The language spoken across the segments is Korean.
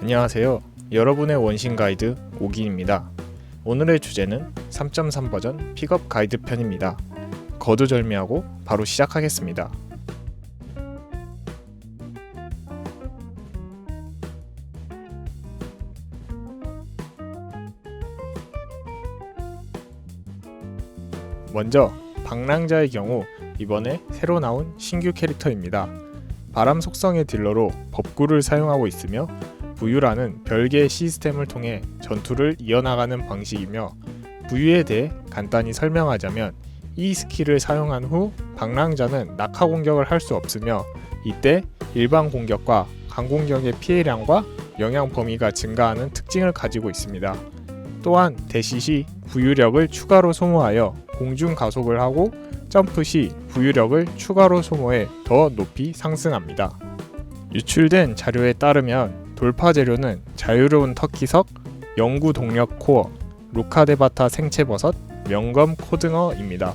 안녕하세요. 여러분의 원신 가이드 오기입니다. 오늘의 주제는 3.3 버전 픽업 가이드 편입니다. 거두절미하고 바로 시작하겠습니다. 먼저 방랑자의 경우 이번에 새로 나온 신규 캐릭터입니다. 바람 속성의 딜러로 법구를 사용하고 있으며 부유라는 별개의 시스템을 통해 전투를 이어나가는 방식이며 부유에 대해 간단히 설명하자면 이 스킬을 사용한 후 방랑자는 낙하 공격을 할 수 없으며 이때 일반 공격과 강공격의 피해량과 영향 범위가 증가하는 특징을 가지고 있습니다. 또한 대시 시 부유력을 추가로 소모하여 공중 가속을 하고 점프 시 부유력을 추가로 소모해 더 높이 상승합니다. 유출된 자료에 따르면 돌파 재료는 자유로운 터키석, 영구 동력 코어, 루카데바타 생체버섯, 명검 코등어입니다.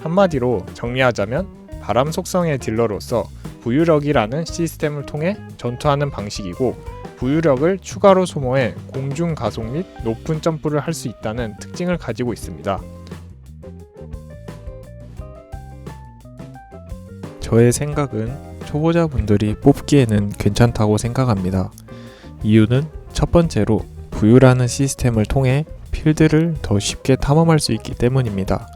한마디로 정리하자면 바람 속성의 딜러로서 부유력이라는 시스템을 통해 전투하는 방식이고 부유력을 추가로 소모해 공중 가속 및 높은 점프를 할 수 있다는 특징을 가지고 있습니다. 저의 생각은 초보자분들이 뽑기에는 괜찮다고 생각합니다. 이유는 첫 번째로 부유라는 시스템을 통해 필드를 더 쉽게 탐험할 수 있기 때문입니다.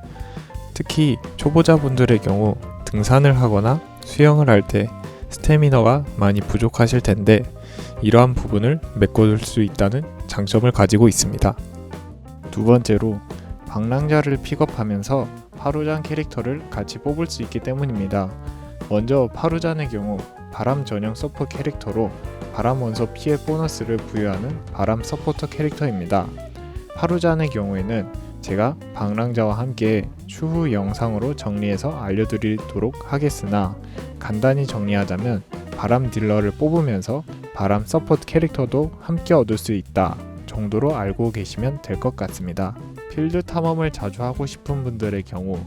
특히 초보자분들의 경우 등산을 하거나 수영을 할 때 스태미너가 많이 부족하실 텐데 이러한 부분을 메꿔줄 수 있다는 장점을 가지고 있습니다. 두 번째로 방랑자를 픽업하면서 파루잔 캐릭터를 같이 뽑을 수 있기 때문입니다. 먼저 파루잔의 경우 바람 전용 서포 캐릭터로 바람 원소 피해 보너스를 부여하는 바람 서포터 캐릭터입니다. 파루잔의 경우에는 제가 방랑자와 함께 추후 영상으로 정리해서 알려드리도록 하겠으나 간단히 정리하자면 바람 딜러를 뽑으면서 바람 서포트 캐릭터도 함께 얻을 수 있다 정도로 알고 계시면 될 것 같습니다. 필드 탐험을 자주 하고 싶은 분들의 경우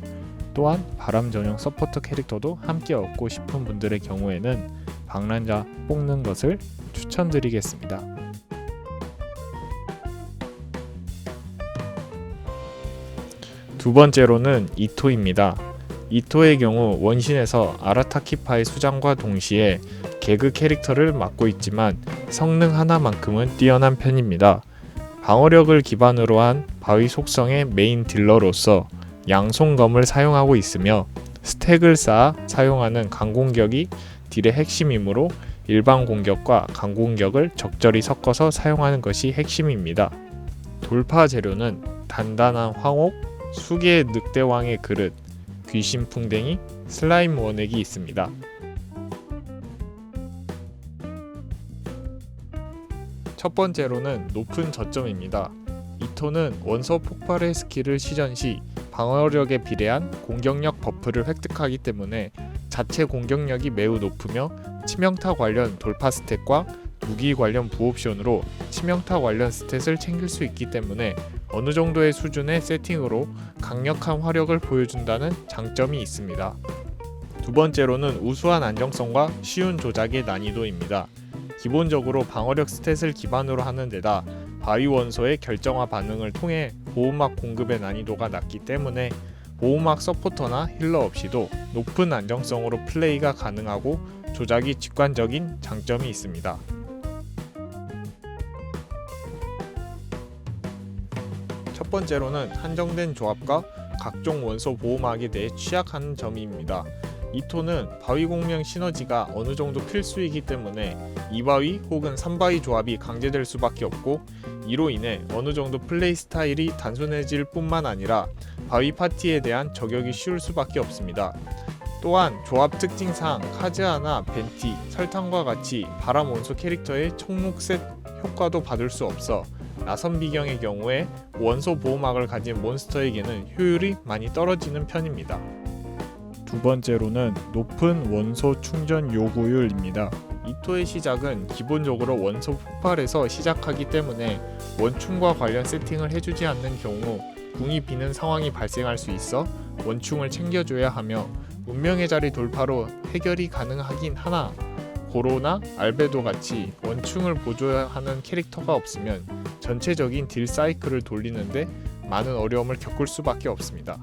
또한 바람 전용 서포터 캐릭터도 함께 얻고 싶은 분들의 경우에는 방랑자 뽑는 것을 추천드리겠습니다. 두 번째로는 이토입니다. 이토의 경우 원신에서 아라타키파의 수장과 동시에 개그 캐릭터를 맡고 있지만 성능 하나만큼은 뛰어난 편입니다. 방어력을 기반으로 한 바위 속성의 메인 딜러로서 양손검을 사용하고 있으며 스택을 쌓아 사용하는 강공격이 딜의 핵심이므로 일반 공격과 강공격을 적절히 섞어서 사용하는 것이 핵심입니다. 돌파 재료는 단단한 황옥, 수개의 늑대왕의 그릇, 귀신 풍뎅이, 슬라임 원액이 있습니다. 첫 번째로는 높은 저점입니다. 이토는 원소 폭발의 스킬을 시전 시 방어력에 비례한 공격력 버프를 획득하기 때문에 자체 공격력이 매우 높으며 치명타 관련 돌파 스탯과 무기 관련 부옵션으로 치명타 관련 스탯을 챙길 수 있기 때문에 어느 정도의 수준의 세팅으로 강력한 화력을 보여준다는 장점이 있습니다. 두 번째로는 우수한 안정성과 쉬운 조작의 난이도입니다. 기본적으로 방어력 스탯을 기반으로 하는 데다 바위 원소의 결정화 반응을 통해 보호막 공급의 난이도가 낮기 때문에 보호막 서포터나 힐러 없이도 높은 안정성으로 플레이가 가능하고 조작이 직관적인 장점이 있습니다. 첫 번째로는 한정된 조합과 각종 원소 보호막에 대해 취약한 점입니다. 이토는 바위 공명 시너지가 어느 정도 필수이기 때문에 2바위 혹은 3바위 조합이 강제될 수밖에 없고 이로 인해 어느 정도 플레이 스타일이 단순해질 뿐만 아니라 바위 파티에 대한 저격이 쉬울 수밖에 없습니다. 또한 조합 특징상 카즈아나 벤티, 설탕과 같이 바람 원소 캐릭터의 총목셋 효과도 받을 수 없어 나선 비경의 경우에 원소 보호막을 가진 몬스터에게는 효율이 많이 떨어지는 편입니다. 두 번째로는 높은 원소 충전 요구율입니다. 이토의 시작은 기본적으로 원소 폭발에서 시작하기 때문에 원충과 관련 세팅을 해주지 않는 경우 궁이 비는 상황이 발생할 수 있어 원충을 챙겨줘야 하며 운명의 자리 돌파로 해결이 가능하긴 하나 고로나 알베도 같이 원충을 보조하는 캐릭터가 없으면 전체적인 딜 사이클을 돌리는데 많은 어려움을 겪을 수밖에 없습니다.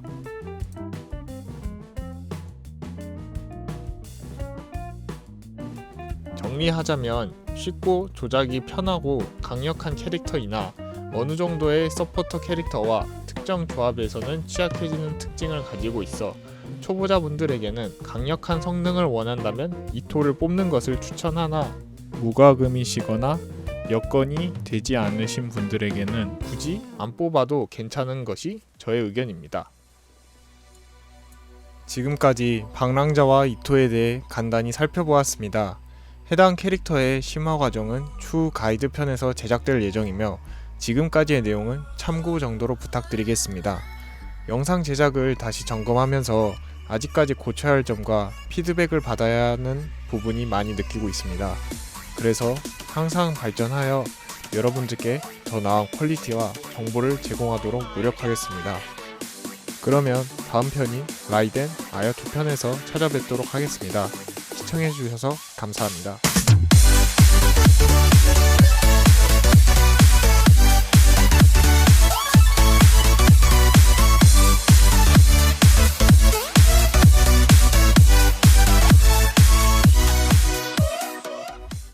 정리하자면 쉽고 조작이 편하고 강력한 캐릭터이나 어느 정도의 서포터 캐릭터와 특정 조합에서는 취약해지는 특징을 가지고 있어 초보자분들에게는 강력한 성능을 원한다면 이토를 뽑는 것을 추천하나 무과금이시거나 여건이 되지 않으신 분들에게는 굳이 안 뽑아도 괜찮은 것이 저의 의견입니다. 지금까지 방랑자와 이토에 대해 간단히 살펴보았습니다. 해당 캐릭터의 심화 과정은 추후 가이드 편에서 제작될 예정이며 지금까지의 내용은 참고 정도로 부탁드리겠습니다. 영상 제작을 다시 점검하면서 아직까지 고쳐야 할 점과 피드백을 받아야 하는 부분이 많이 느끼고 있습니다. 그래서 항상 발전하여 여러분들께 더 나은 퀄리티와 정보를 제공하도록 노력하겠습니다. 그러면 다음 편인 라이덴 아야 2편에서 찾아뵙도록 하겠습니다. 시청해주셔서 감사합니다.